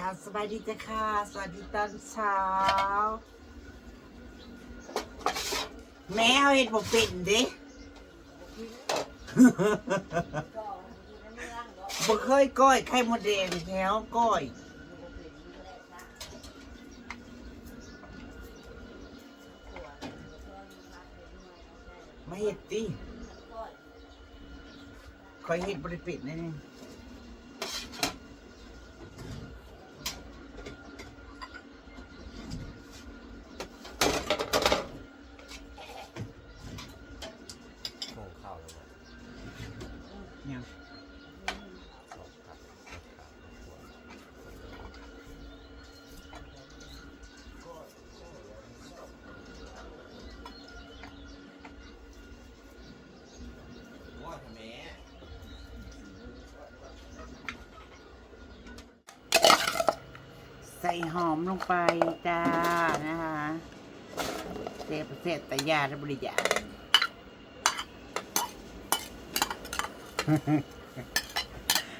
กาสบายดีจ้ะค่ะ สวัสดีตอนเช้า แม่เห็ดบ่เป็นเด้บ่เคยก้อยไข่มดแดงแถวก้อยมาเห็ดติคอยเห็ดบริปิดนี่โค้งเข้าแล้วบอก เนี่ย สอบตัดราคาควร ว่าทำไม ใส่ หอมลงไปจ้านะคะเศษเศษแต่ยาและบริยา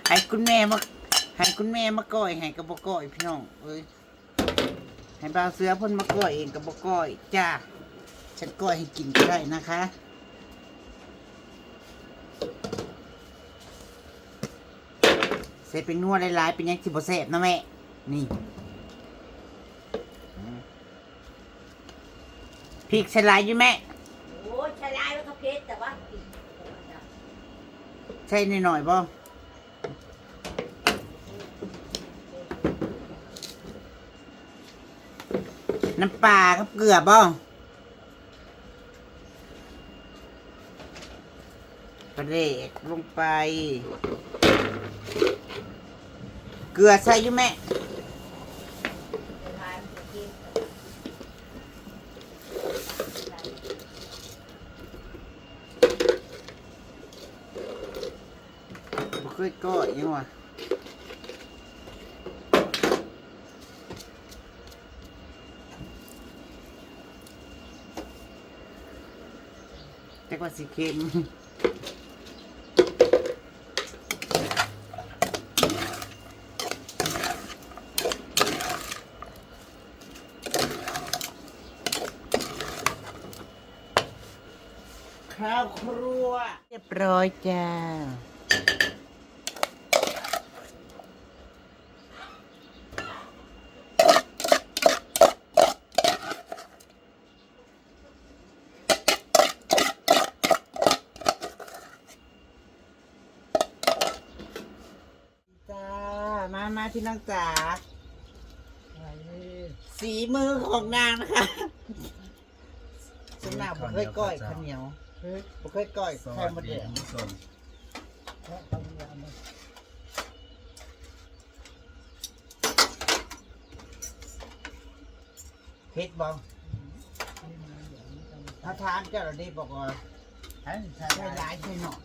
ให้คุณแม่มาให้คุณแม่มาก้อยให้กับบก้อยพี่น้องเอ้ยให้บ่าวเสือพ่นมาก้อยเองกับบก้อยจ้าฉันก้อยให้กินก็ได้นะคะเสร็จเป็นนัวหลายๆเป็นยังสิบเสพนะแม่ นี่ พริกสลายอยู่แม่โอ้ยชะลายแล้วก็เพชรแต่ว่าใช่หน่อยๆบ่น้ำปลากับเกลือบ่กระเดกลงไป เกลือใส่อยู่แม่ ทานกิน บ่เค ยก้อยยังวะแต่ว่าสีเค็มข้าวครัว เรียบร้อยจ้าจ้า มามา พี่น้องจ๋าสีมือของนางนะคะสำหรับผมเคยก้อยข้าวเหนียวผมเคยก้อยสวัไข่สมดดีแดงคุณผู้ชมเพชรบองถ้าทานเจ้าเราได้บอกว่าใช่ใช่ใช่ร้ายใช่หน่อย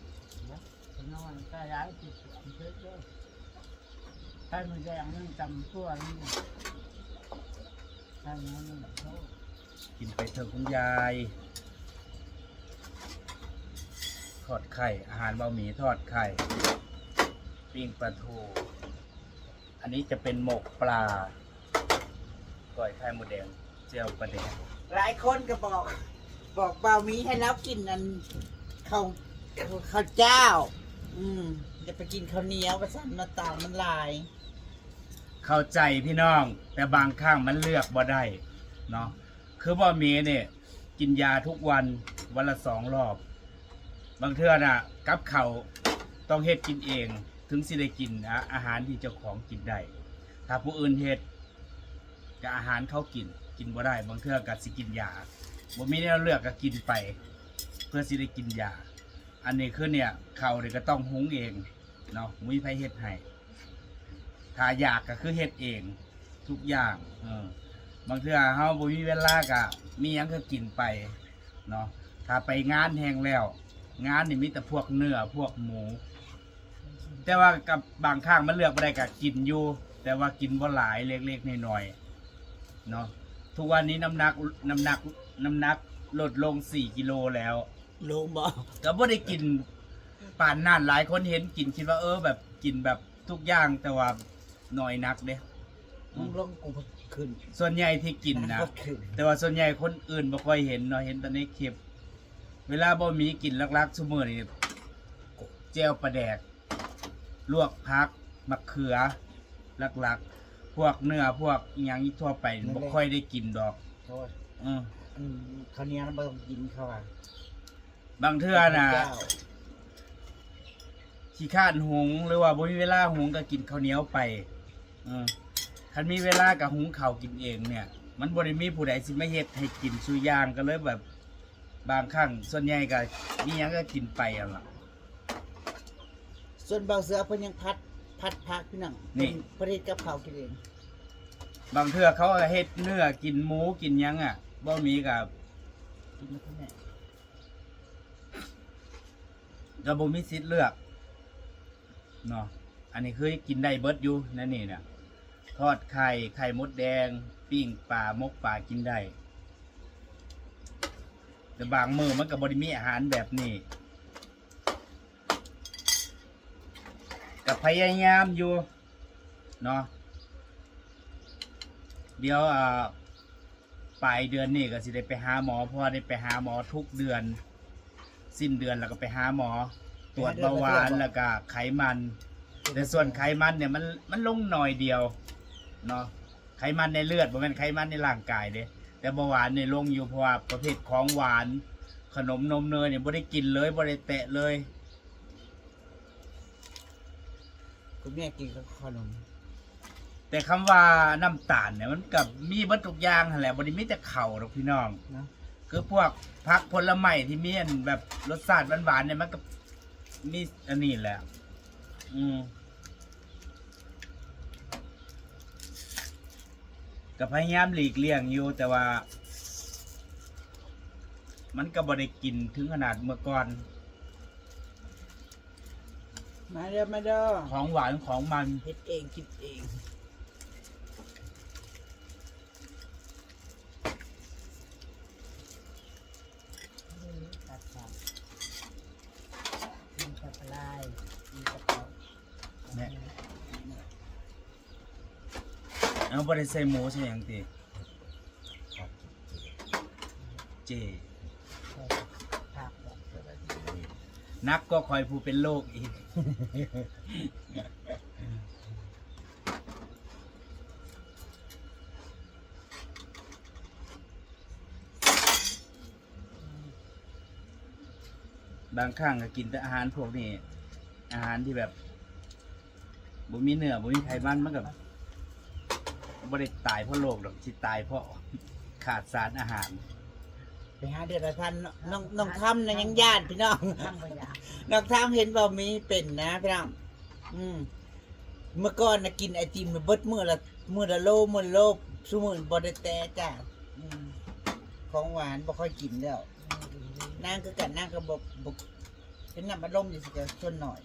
นอนใช่ร้าย ใช่มันแดงมันจำตัวนี่ใช่นั้นมันโทษกินไปเถอะคุณยายทอดไข่ อาหารบะหมี่ทอดไข่ปิ้งปลาทู อันนี้จะเป็นหมกปลาก้อยไข่หมูแดงเจียวปลาแดงหลายคนก็บอก บอกเบามีให้แล้วกินนันข้าวข้าวเจ้า อืมจะไปกินข้าวเหนียวประสันมาตามมันลาย เข้าใจพี่น้อง แต่บางครั้งมันเลือกบ่ได้เนาะคือบ่เมีเนี่ยกินยาทุกวันวันละสองรอบ บางเทื่อน่ะกับเขาต้องเฮ็ดกินเอง ถึงสิได้กินอะอาหารที่เจ้าของกินได้ถ้าผู้อื่นเฮ็ดกับอาหารเขากินกินบ่ได้ บางเทื่อก็สิกินยาบ่มีแนวเลือกก็กินไป เพื่อสิได้กินยาอันนี้คือเนี่ยเขาเนี่ยก็ต้องหุงเองเนาะมุ้ยไผเฮ็ดให้ ถ้าอยากก็คือเฮ็ดเอง ทุกอย่าง เออ บางเทื่อเฮาบ่มีเวลาก็มีหยังก็กินไปเนาะถ้าไปงานแฮงแล้ว งานนี่มีแต่พวกเนื้อพวกหมู แต่ว่ากับบางครั้งมันเลือกบ่ได้ก็กินอยู่ แต่ว่ากินบ่หลายเล็กๆน้อยๆเนาะทุกวันนี้น้ำหนักน้ำหนักน้ำหนักลดลง4กิโลแล้ว ลงบอกก็บ่ได้กินป่านนั่นหลายคนเห็นกินคิดว่าเออแบบกินแบบทุกอย่างแต่ว่า น้อยนักเด้มึงลงกูขึ้นส่วนใหญ่ที่กินนะก็ขึ้นแต่ว่าส่วนใหญ่คนอื่นบ่ค่อยเห็นเนาะเห็นแต่ในคลิป เวลาบ่มีกินลักๆซุมื้อนี่แจ่วปลาแดก ลวกผักมะเขือลักๆ พวกเนื้อพวกอิหยังทั่วไปบ่ค่อยได้กินดอกโทษอืออืมคราวนี้เราไม่ต้องกินเขาอะบางเทื่อน่ะเจ้าขี้ข้านหุงหรือว่าบ่มีเวลาหุงก็กินข้าวเหนียวไป อือคันมีเวลาก็หุงข้าวกินเองเนี่ย มันบ่ได้มีผู้ใดสิมาเฮ็ดให้กินซุอย่างก็เลยแบบ บางครั้งส่วนใหญ่ก็มีหยังก็กินไปอะล่ะ ส่วนเบาเสือเพิ่นยังพัดพัดพักพี่น้องนี่ เพิ่ประเทศกับเขาวกินเองบางเทื่อเขาก็เฮ็ดเนื้อกินหมูกินหยังอะบ่มีกับกินมาคุณแม่ก็บ่มีสิทธิ์เลือกเนาะอันนี้คือกินได้เบิดอยู่นั่นนี่น่ะ ทอดไข่ ไข่มดแดง ปิ้งปลามกปลากินได้แต่บางมือมันก็บ่ได้มีอาหารแบบนี้ก็พยายามอยู่เนาะเดี๋ยวปลายเดือนนี้ก็สิได้ไปหาหมอเพราะว่าได้ไปหาหมอทุกเดือน สิ้นเดือนแล้วก็ไปหาหมอ ตรวจเบาหวานแล้วก็ไขมัน แต่ส่วนไขมันเนี่ยมันมันลงหน่อยเดียว เนาะไขมันในเลือดบ่แม่นไขมันในร่างกายเด้แต่เบาหวานเนี่ยลงอยู่เพราะว่าประเภทของหวาน ขนมนมเนยเนี่ยบ่ได้กินเลยบ่ได้แตะเลย คุณแม่กินกับขนมแต่คำว่าน้ำตาลเนี่ยมันกับมีเบิดทุกอย่างหั่นแหละบ่ได้มีแต่ข้าวหรอกพี่น้องเนาะคือพวกผักผลไม้ที่มีอันแบบรสชาติหวานๆเนี่ยมันก็มีอันนี้แหละ อืม ก็พยายามหลีกเลี่ยงอยู่แต่ว่า มันก็บ่ได้กินถึงขนาดเมื่อก่อน มาเด้อมาเด้อของหวานของมันเฮ็ดเองกินเอง ตัดขาดมันจะปลายมันจะเผา เนี่ย เอาบ่ได้ใส่หมูใส่ยังติเจนักก็คอยผู้เป็นโรคอีก บางครั้งก็กินแต่อาหารพวกนี้ อาหารที่แบบบ่มีเนื้อบ่มีไขมันมันก็บ่ ได้ตายเพราะโรคดอกสิตายเพราะขาดสารอาหาร ไปหาเดือนละพันเนาะน้องน้องทำนะยังญาติพี่น้องข้างไปอยากน้องทำเห็นบ่มีเป็นนะพี่น้องอืมเมื่อก่อนนะกินไอติมเบิดมื้อละมื้อละโลมื้อละโลซุมื้อบ่ได้แต่จ้าอืมของหวานบ่ค่อยกินแล้วนางคือกันนางก็บ่บ่เป็นน้ำมันลมอยู่สิก็ส่วนหน่อย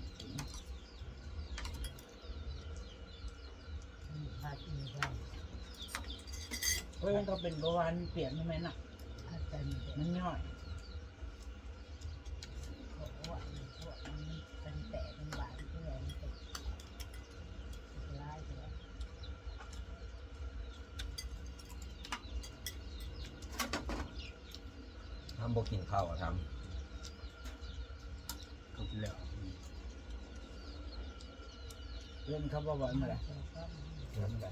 ผักอีกแล้ว เพราะมันก็เป็นเบาหวานเปลี่ยนใช่ไหมน่ะผักเป็นเด็กมันย่อยพวกพวกมันเป็นแต่เป็นบาดเพื่อนเป็นร้ายไปแล้วทำบอกินข้าวอะทเขากินแล้วเรื่องเขาบ่บ่อยมาแล้วำนั่นแห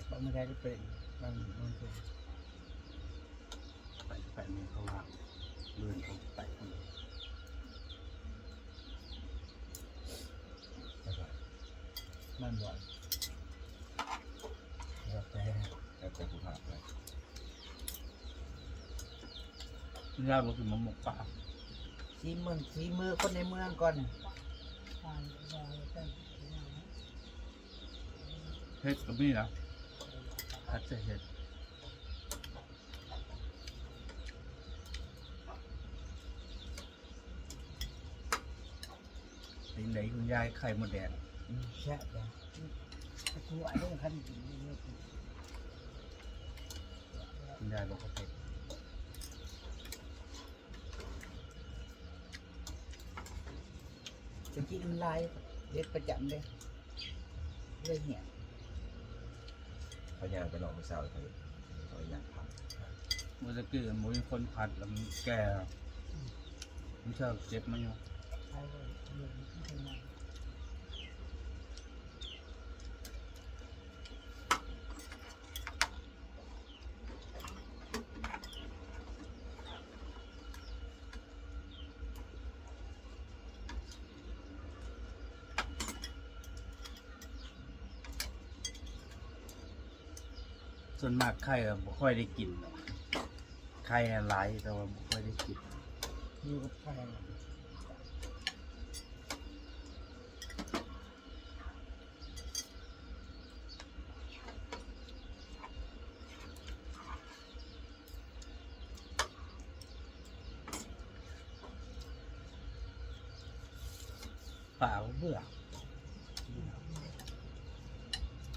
ละแต่ก็ไม่ได้เป็นบางบางคนไปไปมือเขาว่าเลื่อนเขาไปข้างบนมันบ่อยแล้วแต่แล้วแต่ผู้หาไปที่เราบอกคือมะม่วงป่าสีมือสีมือคนในเมืองก่อนทานยาตั้งเฮ็ดก็มีนะ พัดจะเฮ็ดเป็นไหนคุณยายไข่มดแดงอืมใช่จ้ะตะกั่วเรื่องขั้นกินเยอะคุณยายบอกเขาเผ็ดจะกินลายเด็ดประจำเลยเลยเนี่ย พยายามไปลองไปเศร้าเลยเขาอยากทเมื่อกี้หมูมีคนผัดแล้วมันแก่มันชอบเจ็บมันอยู่ใช้เลยเรื่องที่เป็นไง ส่วน มากไข่ก็บ่ค่อยได้กินหรอกไข่หลายแต่ว่าบ่ค่อยได้กินอยู่กับใคร ป่าเบื่อ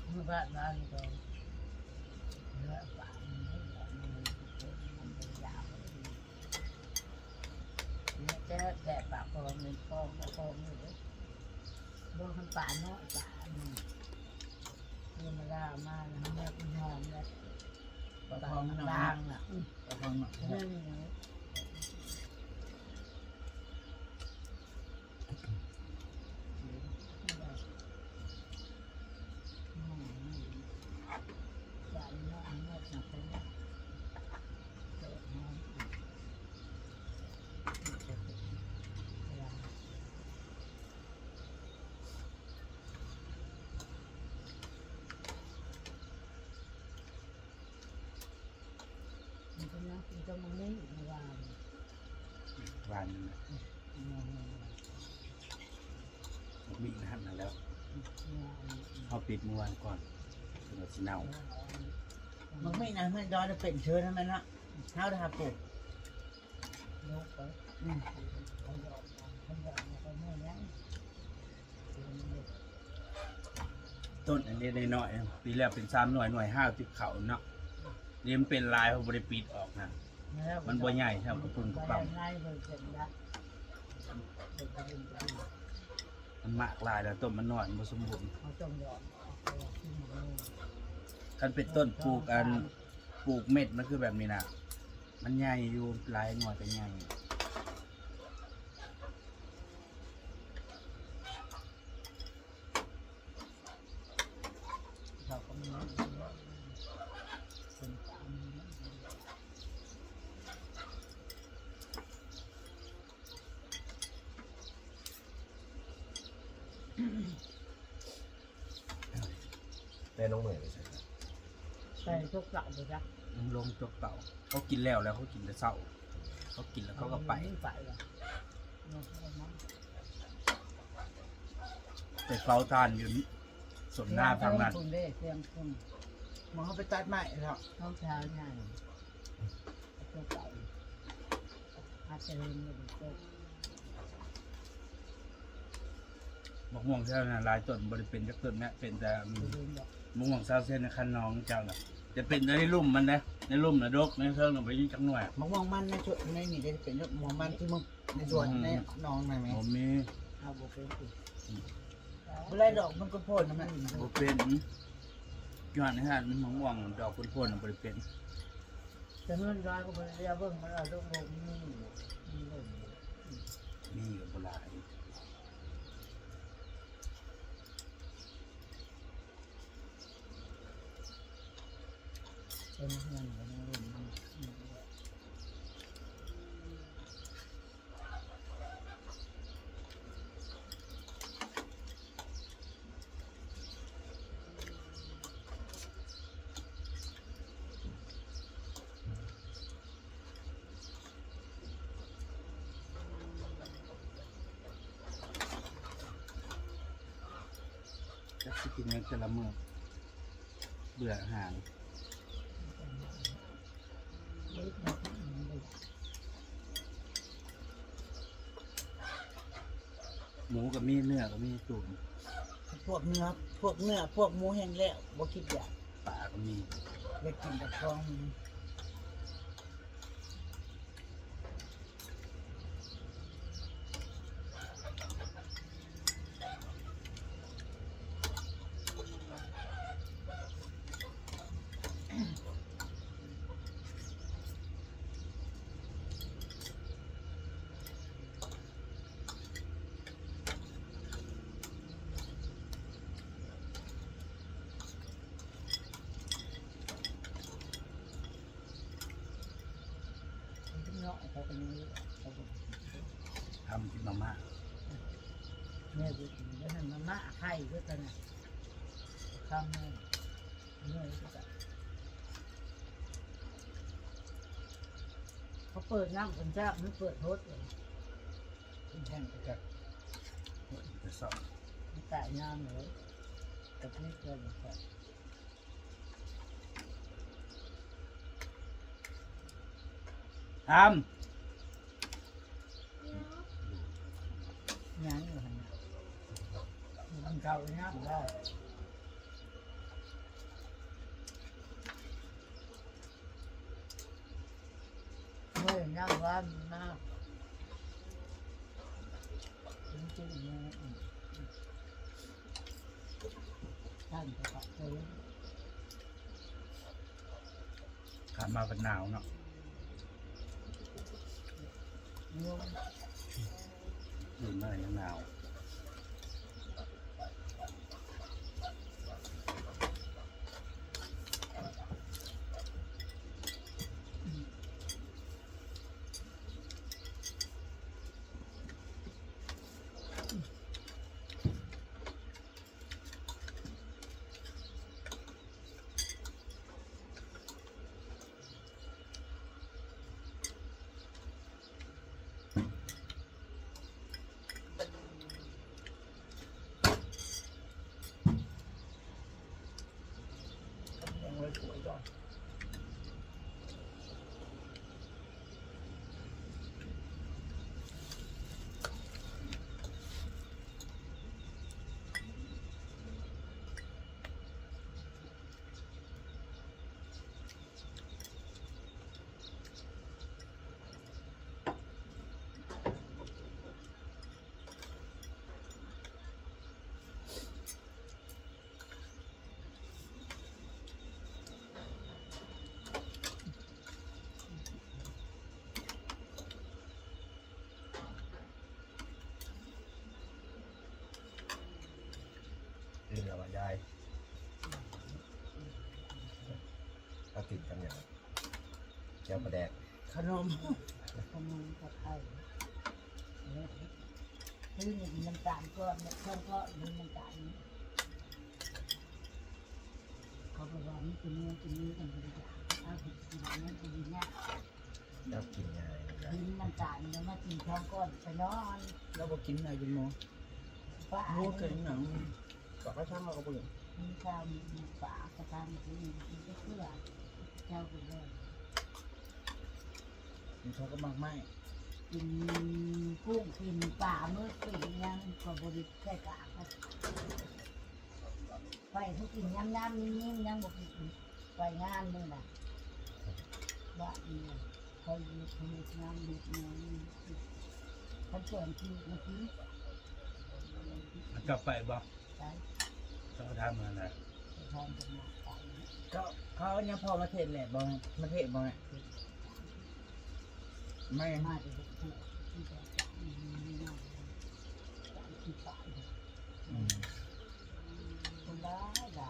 เมื่อบ้านบ้านก็เนื้อปลามันไม่หวานมันมันเป็นยาวเนี่ยแต่แต่ปากคอมันฟองฟองอยู่เลยบนขันป่าเนาะป่ามันนี่มาล่ามาแล้วแม่คุณหอมเลยปลาทองบางอะปลาทองหน่อย นั่นไงมันเป็นนักกินจะมันไม่อยู่ในวัน วันมีอีกหันนะแล้วเขาปิดเมื่อวานก่อนเป็นว่าสิเน่ามันไม่นะมันดอนเป็นเชื้อนั่นมันละเท้าทาปลูกยกไปอืมเขาหยอดเขาหยอดเขาไม่ยังต้นอันนี้ได้น้อยๆปีแล้วเป็นสามหน่วยหน่วยห้าติดเขาเนาะเรียมนเป็นลายเขาบริปิดออกนะ มันบ่ใหญ่ครับกระเป๋าง่ายเลยเสร็จแล้วเสร็จแล้วมันมากลายแล้วต้นมันน่อยมันสมบูรณ์เขาต้องอันเป็นต้นปลูกอันปลูกเม็ดมันคือแบบนี้นะมันใหญ่อยู่ลายหน่อยก็ใหญ่ เขาก็ไม่เป็นตามำแต่น้องเหนื่อยไปใช่ไหม ใส่ทุกเสาเลยจ้ะ มันลงจกเต่าเขากินแล้วแล้วเขากินแต่เศร้าเขากินแล้วเขาก็ไป ไปละแต่เฝ้าทานอยู่สมหน้าทางนั้น คุณได้เสียงคุณมองเขาไปตัดไม้แล้วท้องเช้าใหญ่ตัวเก่าอาจจะเรียนไม่ได้จบมะม่วงเท่านั้นลายต้นบริเป็นจักต้นแม่เป็นแต่อืมเรียนแบบมะม่วงเศร้าเส้นในคันน้องเจ้าน่ะจะเป็นในลุ่มมันนะใน ลุ่มนะดกในเชิงน่ะไปยิ่งจักหน่วยมะม่วงมันในชุดในนี่ได้เป็นมะม่วงมันที่มึงในสวนในหนองนั่นไหมผมมีเอาบุเป็นสิเวลาดอกมันก็โพ่นนะมันบ่เป็นย้อนให้หันมะม่วงดอกพ่นๆน่ะบริเป็นแต่เมื่อร้อยก็เป็นระยะเบิ่งมันเอาลูกโลกนี่มีลมมีกับโบราณ เป็นเงินเป็นลมมัน จักสิกินยังแต่ละมื้อเบื่ออาหารเล็กน้อยมันเลยหมูก็มีเนื้อก็มีตุ๋นพวกเนื้อพวกเนื้อพวกหมูแห้งแล้วบ่คิดอยากปลาก็มี ไปกินกับฟอง เป็นอย่างนี้เขาบอก ทำกินมาม่าแม่ก็กินแล้วนั่นมาม่าไข่ก็ตอนน่ะคำแม่เมื่อยก็จะเขาเปิดน้ำกันจ้าไม่เปิดรถเลยแห้งไปกับไปสอบไม่ตายน้ำเลยกับนี่เกินครับทยั งอยู่หันน่ะมันเก่าเลยนะได้เมื่อนั่งว่ามันมากจริงๆเนี่ยอืมท่านก็ขอบคุณำขาดมาเป็นหนาวเนาะ โยมอยู่เมื่อยังหนาวยังไว้สวยก่อน ลืมแล้ วว่ายายเอาติดกันอย่างแก้วประแดกขนมขนมกับไข่เนี่ยซื้อนี่มีน้ำตาลก็เนี่ยเพิ่มก็มีน้ำตาลนี่เขาบอกว่านี่เป็นเนื้อเป็นเนื้อกันเลยจ้ะเอาผิดกินเนื้อกินเนี่ยแล้วกินง่ายนะยายกินน้ำตาลแล้วมากินท้องก้อนไปนอนเราบอกกินอะไรกินหมูป้าหมูเกินหนัง บอกให้ช่างเราก็เบื่อมีข้าวมีฝากระทำกินกินก็เพื่อเจ้าคุณแม่มันเขาก็มากไม่กินกุ้งกินปลาเมื่อปียังก็บริแค่กะครับไปเขากินย่ำย่ำนิ่มๆยังบอกไปงานเลยนะบ้านนี้คอยดูคอยงานดูงานเขาเชิญที่เมื่อกี้มันจะไปบ่ ใช่ต้องทำมันนะไปทำกันมาไปก็เขาเนี่ยพอมาเทศแหละบองมาเทศบองไม่มาจะดูที่ที่จะจับนี่นะจับที่ฝ่าย อืม คนร้ายได้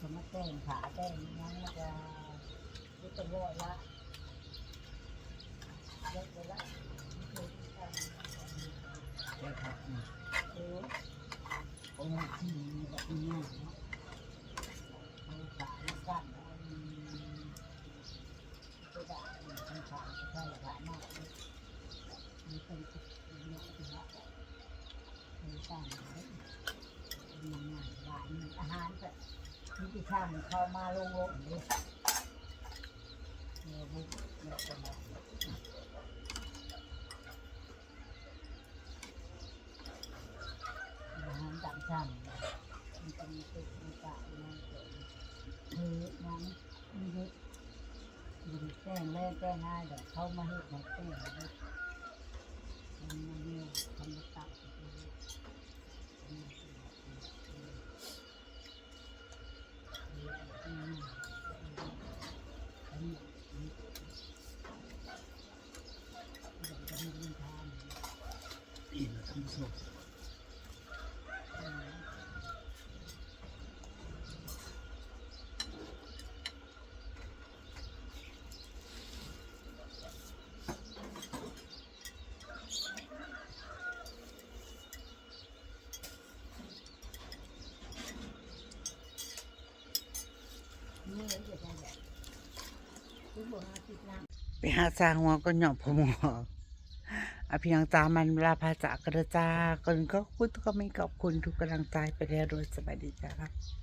สมัครแต้ง ขาแต้งนั้นจะรู้ตัวรอดละเลิกไปละแค่พักนะโอ้โอ้ที่แบบนี้เนาะเอาขากั้นเอาตัวด่างทางขาใช่ขามากเลยมีเป็นติดเยอะที่ละมีตั้งไว้มีงานบ้านอาหารแบบ มีที่ช่างเข้ามาลงลงเลยเนี่ยบุกเนี่ยจะมาอาหารต่างชาติมันจะมีตึกมีกาดมีเกลือน้ำมีเยอะมีแจ้งแกแจ้งง่ายเดี๋ยวเข้ามาให้ของแจ้งเลยมันมาเดียวทำมาตัก ถูก นี่เดี๋ยวจะแบบคุณบอกว่าติดน้ำ ไปหาสางหัวก็หยอบพอหม อภิยังจามันเวลาภาจากกระจาก่อนก็พูดก็ไม่ขอบคุณทุกกำลังใจไปแล้วโดยสบายดีจ้าครับ